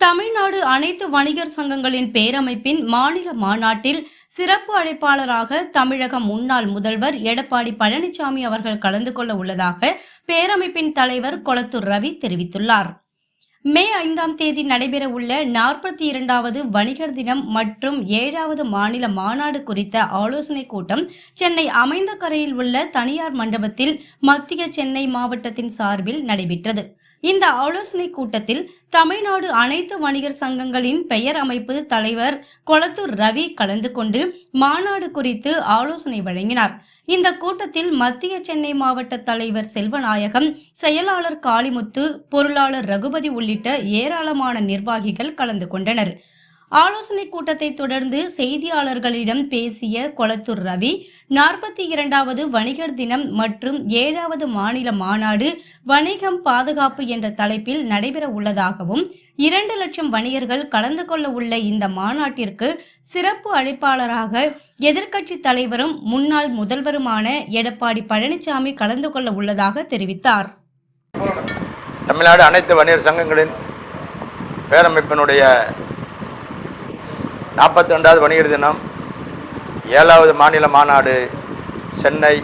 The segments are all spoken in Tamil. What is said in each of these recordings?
தமிழ்நாடு அனைத்து வணிகர் சங்கங்களின் பேரமைப்பின் மாநில மாநாட்டில் சிறப்பு அழைப்பாளராக தமிழக முன்னாள் முதல்வர் எடப்பாடி பழனிசாமி அவர்கள் கலந்து கொள்ள உள்ளதாக பேரமைப்பின் தலைவர் கொளத்தூர் ரவி தெரிவித்துள்ளார். மே ஐந்தாம் தேதி நடைபெற உள்ள நாற்பத்தி இரண்டாவது வணிகர் தினம் மற்றும் ஏழாவது மாநில மாநாடு குறித்த ஆலோசனை கூட்டம் சென்னை அமைந்த கரையில் உள்ள தனியார் மண்டபத்தில் மத்திய சென்னை மாவட்டத்தின் சார்பில் நடைபெற்றது. இந்த ஆலோசனை கூட்டத்தில் தமிழ்நாடு அனைத்து வணிகர் சங்கங்களின் பெயர் அமைப்பு தலைவர் கொளத்தூர் ரவி கலந்து கொண்டு மாநாடு குறித்து ஆலோசனை வழங்கினார். இந்த கூட்டத்தில் மத்திய சென்னை மாவட்ட தலைவர் செல்வநாயகம் செயலாளர் காளிமுத்து பொருளாளர் ரகுபதி உள்ளிட்ட ஏராளமான நிர்வாகிகள் கலந்து கொண்டனர். ஆலோசனை கூட்டத்தை தொடர்ந்து செய்தியாளர்களிடம் பேசிய கொளத்தூர் ரவி நாற்பத்தி இரண்டாவது வணிகர் தினம் மற்றும் ஏழாவது மாநில மாநாடு வணிகம் பாதுகாப்பு என்ற தலைப்பில் நடைபெற உள்ளதாகவும் இரண்டு லட்சம் வணிகர்கள் கலந்து கொள்ள உள்ள இந்த மாநாட்டிற்கு சிறப்பு அழைப்பாளராக எதிர்க்கட்சி தலைவரும் முன்னாள் முதல்வருமான எடப்பாடி பழனிசாமி கலந்து கொள்ள உள்ளதாக தெரிவித்தார். தமிழ்நாடு அனைத்து வணிகர் சங்கங்களின் பேரமைப்பினுடைய நாற்பத்தி ரெண்டாவது வணிகர் தினம் ஏழாவது மாநில மாநாடு சென்னை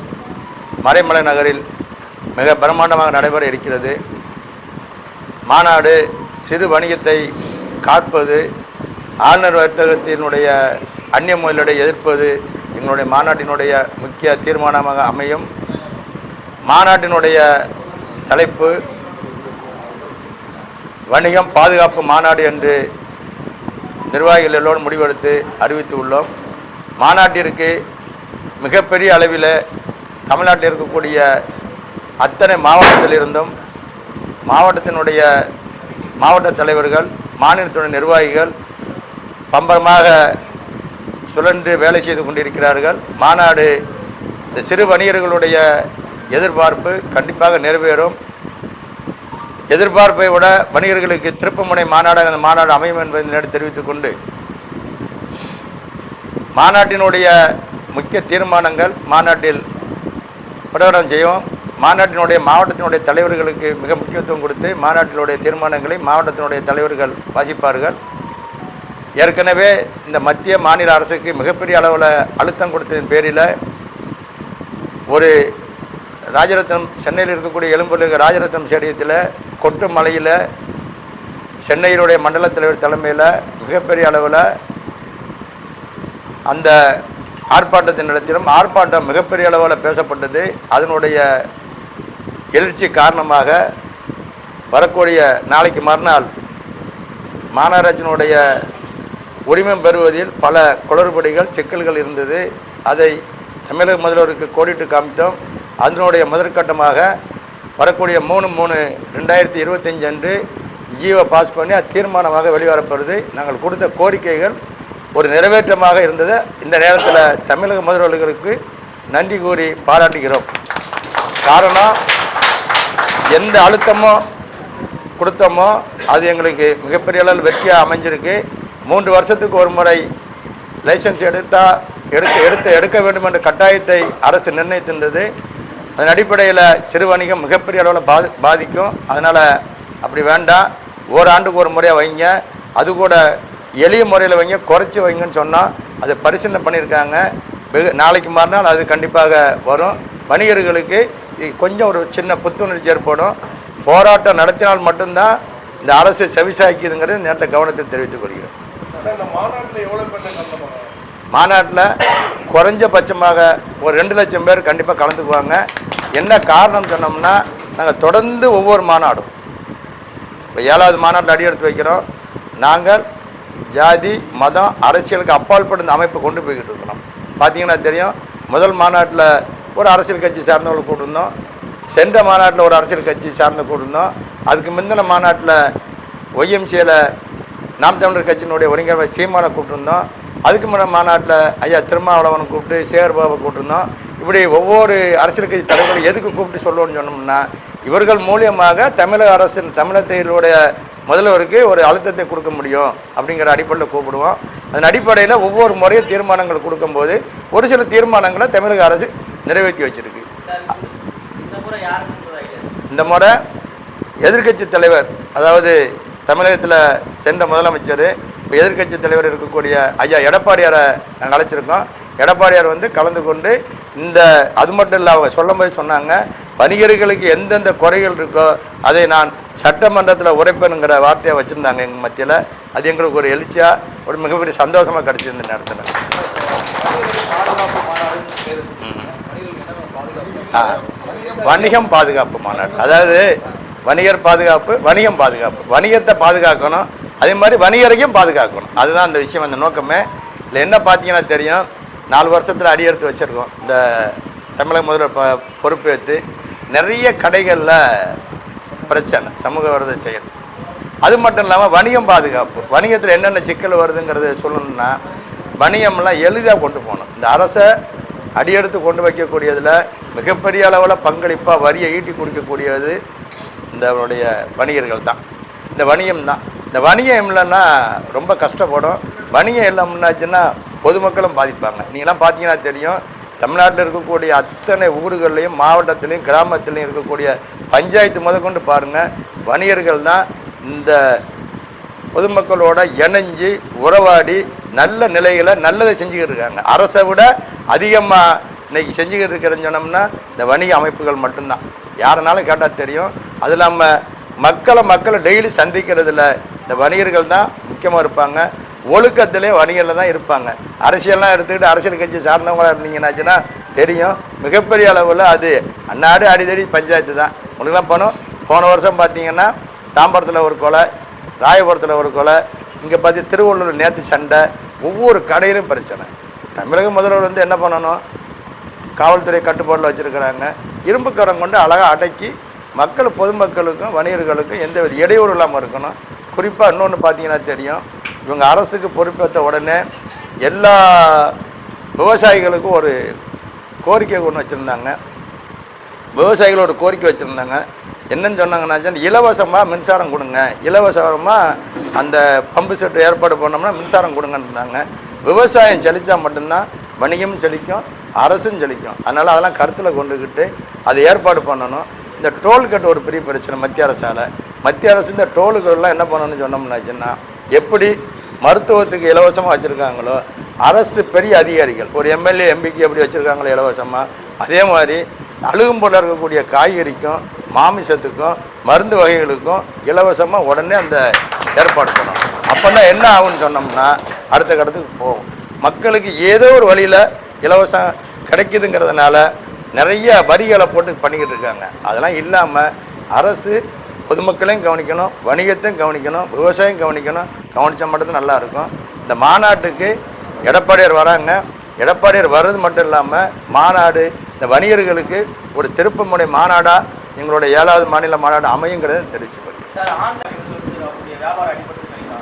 மறைமலை நகரில் மிக பிரம்மாண்டமாக நடைபெற இருக்கிறது. மாநாடு சிறு வணிகத்தை காப்பது ஆளுநர் வர்த்தகத்தினுடைய அந்நிய முதலீடை எதிர்ப்பது எங்களுடைய மாநாட்டினுடைய முக்கிய தீர்மானமாக அமையும். மாநாட்டினுடைய தலைப்பு வணிகம் பாதுகாப்பு மாநாடு என்று நிர்வாகிகள் எல்லோரும் முடிவெடுத்து அறிவித்து உள்ளோம் மாநாட்டிற்கு மிகப்பெரிய அளவில் தமிழ்நாட்டில் இருக்கக்கூடிய அத்தனை மாவட்டத்திலிருந்தும் மாவட்டத்தினுடைய மாவட்ட தலைவர்கள் மாநிலத்துடைய நிர்வாகிகள் பம்பரமாக சுழன்று வேலை செய்து கொண்டிருக்கிறார்கள். மாநாடு இந்த சிறு வணிகர்களுடைய எதிர்பார்ப்பு கண்டிப்பாக நிறைவேறும். எதிர்பார்ப்பை விட வணிகர்களுக்கு திருப்புமுனை மாநாடாக அந்த மாநாடு அமையும் என்பதை தெரிவித்துக் கொண்டு மாநாட்டினுடைய முக்கிய தீர்மானங்கள் மாநாட்டில் பிரகடனம் செய்வோம். மாநாட்டினுடைய மாவட்டத்தினுடைய தலைவர்களுக்கு மிக முக்கியத்துவம் கொடுத்து மாநாட்டினுடைய தீர்மானங்களை மாவட்டத்தினுடைய தலைவர்கள் வாசிப்பார்கள். ஏற்கனவே இந்த மத்திய மாநில அரசுக்கு மிகப்பெரிய அளவில் அழுத்தம் கொடுத்ததின் பேரில் ஒரு ராஜரத்னம் சென்னையில் இருக்கக்கூடிய எலும்புலக ராஜரத்னம் ஸ்டேடியத்தில் கொட்டு மலையில் சென்னையினுடைய மண்டல தலைவர் தலைமையில் மிகப்பெரிய அளவில் அந்த ஆர்ப்பாட்டத்தின் இடத்திலும் ஆர்ப்பாட்டம் மிகப்பெரிய அளவில் பேசப்பட்டது. அதனுடைய எழுச்சி காரணமாக வரக்கூடிய நாளைக்கு மறுநாள் மாநகராட்சியினுடைய உரிமம் பெறுவதில் பல குளறுபடிகள் சிக்கல்கள் இருந்தது. அதை தமிழக முதல்வருக்கு கோடிட்டு காமித்தோம். அதனுடைய முதற்கட்டமாக வரக்கூடிய மூணு மூணு ரெண்டாயிரத்தி இருபத்தஞ்சு அன்று ஜீவோ பாஸ் பண்ணி அது தீர்மானமாக வெளிவரப்படுது நாங்கள் கொடுத்த கோரிக்கைகள் ஒரு நிறைவேற்றமாக இருந்தது. இந்த நேரத்தில் தமிழக முதல்வர்களுக்கு நன்றி கூறி பாராட்டுகிறோம். காரணம் எந்த அழுத்தமோ கொடுத்தோமோ அது எங்களுக்கு மிகப்பெரிய அளவில் வெற்றியாக அமைஞ்சிருக்கு. மூன்று வருஷத்துக்கு ஒரு முறை லைசன்ஸ் எடுத்தால் எடுத்து எடுத்து எடுக்க வேண்டும் என்ற கட்டாயத்தை அரசு நிர்ணயித்திருந்தது. அதன் அடிப்படையில் சிறு வணிகம் மிகப்பெரிய அளவில் பாதி பாதிக்கும். அதனால் அப்படி வேண்டாம். ஓராண்டுக்கு ஒரு முறையாக வைங்க. அது கூட எளிய முறையில் வைங்க குறைச்சி வைங்கன்னு சொன்னால் அதை பரிசீலனை பண்ணியிருக்காங்க. வெகு நாளைக்கு மறுநாள் அது கண்டிப்பாக வரும். வணிகர்களுக்கு கொஞ்சம் ஒரு சின்ன புத்துணர்ச்சி ஏற்படும். போராட்டம் நடத்தினால் மட்டும்தான் இந்த அரசு செவிசாய்க்குதுங்கிறது நேரத்தை கவனத்தை தெரிவித்துக் கொள்கிறேன். மாநாட்டில் எவ்வளோ மாநாட்டில் குறைஞ்சபட்சமாக ஒரு ரெண்டு லட்சம் பேர் கண்டிப்பாக கலந்துக்குவாங்க. என்ன காரணம் சொன்னோம்னா நாங்கள் தொடர்ந்து ஒவ்வொரு மாநாடும். இப்போ ஏழாவது மாநாட்டில் அடி எடுத்து வைக்கிறோம். நாங்கள் ஜாதி மதம் அரசியலுக்கு அப்பாற்பட்ட இந்த அமைப்பை கொண்டு போய்கிட்டு இருக்கிறோம் பார்த்தீங்கன்னா தெரியும் முதல் மாநாட்டில் ஒரு அரசியல் கட்சி சார்ந்தவங்களை கூட்டிருந்தோம். சென்ற மாநாட்டில் ஒரு அரசியல் கட்சி சார்ந்த கூட்டிருந்தோம். அதுக்கு முந்தின மாநாட்டில் ஒய்எம்சியில் நாம் தமிழர் கட்சியினுடைய ஒருங்கிணைப்பு சீமானை கூப்பிட்டுருந்தோம் அதுக்கு முன்ன மாநாட்டில் ஐயா திருமாவளவனை கூப்பிட்டு சேகர்பாபை கூப்பிட்டுருந்தோம் இப்படி ஒவ்வொரு அரசியல் கட்சி தலைவரை எதுக்கு கூப்பிட்டு சொல்லணும்னு சொன்னோம்னா இவர்கள் மூலியமாக தமிழக அரசு தமிழகத்தினுடைய முதல்வருக்கு ஒரு அழுத்தத்தை கொடுக்க முடியும் அப்படிங்கிற அடிப்படையில் கூப்பிடுவோம். அதன் அடிப்படையில் ஒவ்வொரு முறையும் தீர்மானங்கள் கொடுக்கும்போது ஒரு சில தீர்மானங்களை தமிழக அரசு நிறைவேற்றி வச்சிருக்கு. இந்த முறை எதிர்கட்சி எதிர்க்கட்சி தலைவர் அதாவது தமிழகத்தில் சென்ற முதலமைச்சர் இப்போ எதிர்க்கட்சி தலைவர் இருக்கக்கூடிய ஐயா எடப்பாடியாரை நாங்கள் அழைச்சிருக்கோம். எடப்பாடியார் வந்து கலந்து கொண்டு இந்த அது மட்டும் இல்லை அவங்க சொல்லும்போது சொன்னாங்க வணிகர்களுக்கு எந்தெந்த குறைகள் இருக்கோ அதை நான் சட்டமன்றத்தில் உரைப்பேனுங்கிற வார்த்தையை வச்சுருந்தாங்க எங்கள் மத்தியில். அது எங்களுக்கு ஒரு எழுச்சியாக ஒரு மிகப்பெரிய சந்தோஷமாக கிடச்சிது இந்த நேரத்தில். வணிகம் பாதுகாப்பு மாநாடு. அதாவது வணிகர் பாதுகாப்பு வணிகம் பாதுகாப்பு. வணிகத்தை பாதுகாக்கணும் அதே மாதிரி வணிகரையும் பாதுகாக்கணும். அதுதான் அந்த விஷயம் அந்த நோக்கமே. இதில் என்ன பார்த்தீங்கன்னா தெரியும் நாலு வருஷத்தில் அடி எடுத்து வச்சுருக்கோம். இந்த தமிழக முதல்வர் ப பொறுப்பேற்று நிறைய கடைகளில் பிரச்சனை சமூக விரோத செயல். அது மட்டும் இல்லாமல் வணிகம் பாதுகாப்பு. வணிகத்தில் என்னென்ன சிக்கல் வருதுங்கிறத சொல்லணும்னா வணிகம்லாம் எளிதாக கொண்டு போகணும். இந்த அரசை அடியெடுத்து கொண்டு வைக்கக்கூடியதில் மிகப்பெரிய அளவில் பங்களிப்பாக வரியை ஈட்டி கொடுக்கக்கூடியது இந்தனுடைய வணிகர்கள் தான். இந்த வணிகம் தான். இந்த வணிகம் இல்லைன்னா ரொம்ப கஷ்டப்படும். வணிகம் இல்லாமன்னாச்சுன்னா பொதுமக்களும் பாதிப்பாங்க. நீங்களாம் பார்த்தீங்கன்னா தெரியும் தமிழ்நாட்டில் இருக்கக்கூடிய அத்தனை ஊர்கள்லையும் மாவட்டத்திலையும் கிராமத்திலையும் இருக்கக்கூடிய பஞ்சாயத்து முதற்கொண்டு பாருங்கள் வணிகர்கள் தான் இந்த பொதுமக்களோட இணைஞ்சு உறவாடி நல்ல நிலைகளை நல்லதை செஞ்சுக்கிட்டு இருக்காங்க. அரசை விட அதிகமாக இன்னைக்கு செஞ்சுக்கிட்டு இருக்கிறேன்னு சொன்னோம்னா இந்த வணிக அமைப்புகள் மட்டும்தான். யாருனாலும் கேட்டால் தெரியும். அது இல்லாமல் மக்களை மக்களை டெய்லி சந்திக்கிறதுல இந்த வணிகர்கள் தான் முக்கியமாக இருப்பாங்க. ஒழுக்கத்திலே வணிகரில் தான் இருப்பாங்க. அரசியல்லாம் எடுத்துக்கிட்டு அரசியல் கட்சி சார்ந்தவங்களா இருந்தீங்கன்னாச்சுன்னா தெரியும். மிகப்பெரிய அளவில் அது அன்னாடு அடிதடி பஞ்சாயத்து தான். உங்களுக்குலாம் பணம். போன வருஷம் பார்த்தீங்கன்னா தாம்பரத்தில் ஒரு கொலை ராயபுரத்தில் ஒரு கொலை இங்கே பார்த்து திருவள்ளூர் நேற்று சண்டை ஒவ்வொரு கடையிலும் பிரச்சனை. தமிழக முதல்வர் வந்து என்ன பண்ணணும்? காவல்துறை கட்டுப்பாட்டில் வச்சுருக்கிறாங்க. இரும்பு கடன் கொண்டு அழகாக அடக்கி மக்கள் பொதுமக்களுக்கும் வணிகர்களுக்கும் எந்த வித இடையூறு இல்லாமல் இருக்கணும். குறிப்பாக இன்னொன்று பார்த்தீங்கன்னா தெரியும். இவங்க அரசுக்கு பொறுப்பேற்ற உடனே எல்லா விவசாயிகளுக்கும் ஒரு கோரிக்கை ஒன்று வச்சுருந்தாங்க. விவசாயிகளோட கோரிக்கை வச்சுருந்தாங்க. என்னன்னு சொன்னாங்கன்னாச்சா இலவசமாக மின்சாரம் கொடுங்க. இலவசமாக அந்த பம்பு செட்டு ஏற்பாடு பண்ணோம்னா மின்சாரம் கொடுங்கன்னு இருந்தாங்க விவசாயம் செழித்தா மட்டும்தான் வணிகமும் செழிக்கும் அரசும் செழிக்கும். அதனால் அதெல்லாம் கருத்தில் கொண்டுக்கிட்டு அதை ஏற்பாடு பண்ணணும். இந்த டோல்கேட் ஒரு பெரிய பிரச்சனை மத்திய அரசால். மத்திய அரசு இந்த டோலுக்கெல்லாம் என்ன பண்ணணும்னு சொன்னோம்னாச்சுன்னா எப்படி மருத்துவத்துக்கு இலவசமாக வச்சுருக்காங்களோ அரசு பெரிய அதிகாரிகள் ஒரு எம்எல்ஏ எம்பிக்கு எப்படி வச்சுருக்காங்களோ இலவசமாக அதே மாதிரி அழுகும் போல இருக்கக்கூடிய காய்கறிக்கும் மாமிசத்துக்கும் மருந்து வகைகளுக்கும் இலவசமாக உடனே அந்த ஏற்பாடு பண்ணணும். அப்போனா என்ன ஆகும்னு சொன்னோம்னா அடுத்த கட்டத்துக்கு போகும். மக்களுக்கு ஏதோ ஒரு வழியில் இலவசம் கிடைக்குதுங்கிறதுனால நிறைய வரிகளை போட்டு பண்ணிக்கிட்டு இருக்காங்க. அதெல்லாம் இல்லாமல் அரசு பொதுமக்களையும் கவனிக்கணும் வணிகத்தையும் கவனிக்கணும் விவசாயம் கவனிக்கணும். கவனித்தா மட்டும்தான் நல்லா இருக்கும். இந்த மாநாட்டுக்கு எடப்பாடியார் வராங்க. எடப்பாடியார் வர்றது மட்டும் இல்லாமல் மாநாடு இந்த வணிகர்களுக்கு ஒரு திருப்பமுனை மாநாடாக எங்களோட ஏழாவது மாநில மாநாடு அமையுங்கிறத தெரிவிச்சுக்கொள்கிறேன்.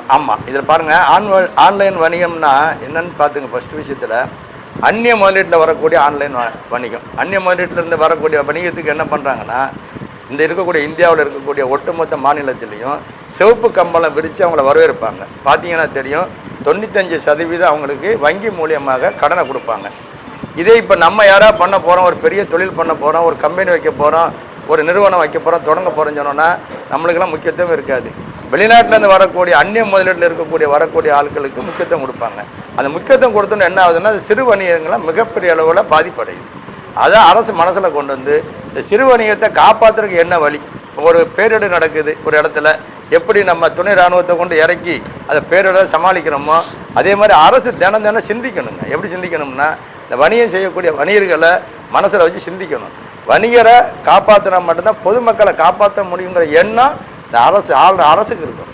ஆமாம் இதில் பாருங்கள் ஆன் ஆன்லைன் வணிகம்னா என்னன்னு பார்த்துங்க ஃபஸ்ட் விஷயத்தில் அந்நிய முதலீட்டில் வரக்கூடிய ஆன்லைன் வ- வணிகம். அந்நிய முதலீட்டிலேருந்து வரக்கூடிய வணிகத்துக்கு என்ன பண்ணுறாங்கன்னா இந்த இருக்கக்கூடிய இந்தியாவில் இருக்கக்கூடிய ஒட்டுமொத்த மாநிலத்திலையும் சிவப்பு கம்பளம் விரித்து அவங்கள வரவேற்பாங்க. பார்த்தீங்கன்னா தெரியும் தொண்ணூத்தஞ்சு சதவீதம் அவங்களுக்கு வங்கி மூலியமாக கடனை கொடுப்பாங்க. இதே இப்போ நம்ம யாராக பண்ண போகிறோம் ஒரு பெரிய தொழில் பண்ண போகிறோம் ஒரு கம்பெனி வைக்க போகிறோம் ஒரு நிறுவனம் வைக்க போகிறோம் தொடங்க போகிறோம்னு சொன்னோன்னா நம்மளுக்கெல்லாம் முக்கியத்துவம் இருக்காது. வெளிநாட்டிலேருந்து வரக்கூடிய அந்நிய முதலீட்டில் இருக்கக்கூடிய வரக்கூடிய ஆட்களுக்கு முக்கியத்துவம் கொடுப்பாங்க. அந்த முக்கியத்துவம் கொடுத்தோன்னு என்ன ஆகுதுன்னா அது சிறு வணிகங்களை மிகப்பெரிய அளவில் பாதிப்படையுது. அதை அரசு மனசில் கொண்டு வந்து இந்த சிறு வணிகத்தை காப்பாற்றுறதுக்கு என்ன வழி? ஒரு பேரிடர் நடக்குது ஒரு இடத்துல. எப்படி நம்ம துணை இராணுவத்தை கொண்டு இறக்கி அதை பேரிடரை சமாளிக்கிறோமோ அதே மாதிரி அரசு தினம் தினம் சிந்திக்கணுங்க. எப்படி சிந்திக்கணும்னா இந்த வணிகம் செய்யக்கூடிய வணிகர்களை மனசில் வச்சு சிந்திக்கணும். வணிகரை காப்பாற்றினா மட்டும்தான் பொதுமக்களை காப்பாற்ற முடியுங்கிற எண்ணம் இந்த அரசு ஆளுற அரசுக்கு இருக்கும்.